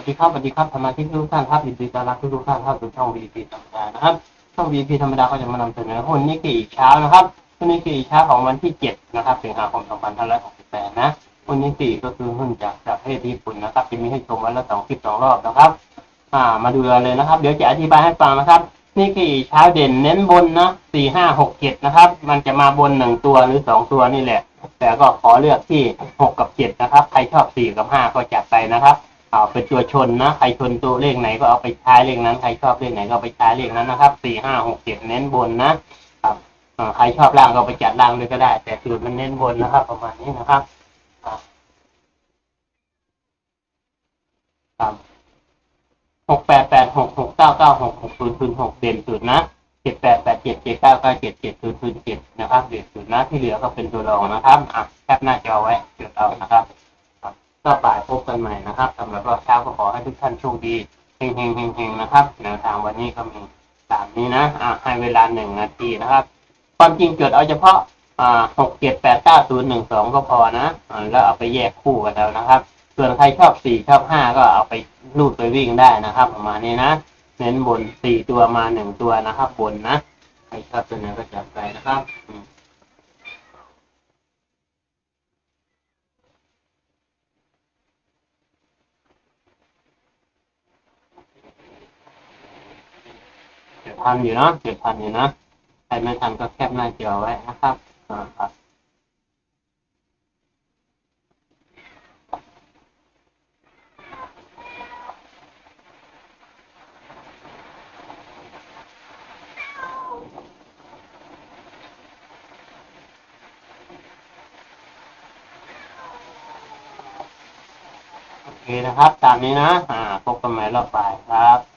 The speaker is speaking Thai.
วัสดีครับสวัสดีครับสมาชิกทุกท่านครับยินดีต้อนรับทุกท่านเข้าสู่ช่อง VP ธรรมดานะครับช่อง VP ธรรมดาก็จะมานำเสนอหุ้นนิกเกิอีกเช้านะครับหุ้นนิกเกิอีกเช้าของวันที่7นะครับสิงหาคม2568นะหุ้นนิกเกิก็คือหุ้นจากประเทศญี่ปุ่นนะครับจะมีให้ชมวันละสองคลิปสองรอบนะครับอ่ามาดูกันเลยนะครับ เดี๋ยวจะอธิบายให้ฟังนะครับนี่คือเช้าเด่นเน้นบนนะสี่ห้าหกเจ็ดนะครับ มันจะมาบนหนึ่งตัวหรือสองตัวนี่แหละ แต่ก็ขอเลือกที่หกกับเจ็ดนะครับ ใครชอบสี่กับห้าก็จัดไปนะครับ เอาเป็นตัวชนนะ ใครชนตัวเลขไหนก็เอาไปใช้เลขนั้น ใครชอบเลขไหนก็ไปใช้เลขนั้นนะครับสี่ห้าหกเจ็ดเน้นบนนะครับใครชอบล่างก็ไปจัดล่างเลยก็ได้ แต่สูตรมันเน้นบนนะครับ ประมาณนี้นะครับครับหกแปดแปดหกหกเก้าเก้าหกหกศูนย์ศูนย์หกเด่นสุดนะเจ็ดแปดแปดเจ็ดเจ็ดเก้าเก้าเจ็ดเจ็ดศูนย์ศูนย์เจ็ดนะครับ เด่นสุดนะที่เหลือก็เป็นตัวรองนะครับอะแคปหน้าจอไว้จดเอานะครับ ก็บ่ายพบกันใหม่นะครับสำหรับรอบเช้าก็ขอให้ทุกท่านโชคดีเฮงเฮงเฮงเฮงนะครับแนวทางวันนี้ก็มีตามนี้นะอ่าให้เวลาหนึ่งนาทีนะครับ ความจริงจดเอาเฉพาะอ่าหกเจ็ดแปดเก้าศูนย์หนึ่งสองก็พอนะอ่าแล้วเอาไปแยกคู่กันแล้วนะครับ ส่วนใครชอบสี่ชอบห้าก็เอาไปลูดไปวิ่งได้นะครับ ประมาณนี้นะเน้นบนสี่ตัวมาหนึ่งตัวนะครับ บนนะใครชอบตัวไหนก็จัดไปนะครับ อืมเจ็ดพันอยู่เนาะเจ็ดพันอยู่นะใครไม่ทันก็แคปหน้าจอไว้นะครับอ่าครับโอเคนะครับ ตามนี้นะ อ่า พบกันใหม่รอบบ่ายครับ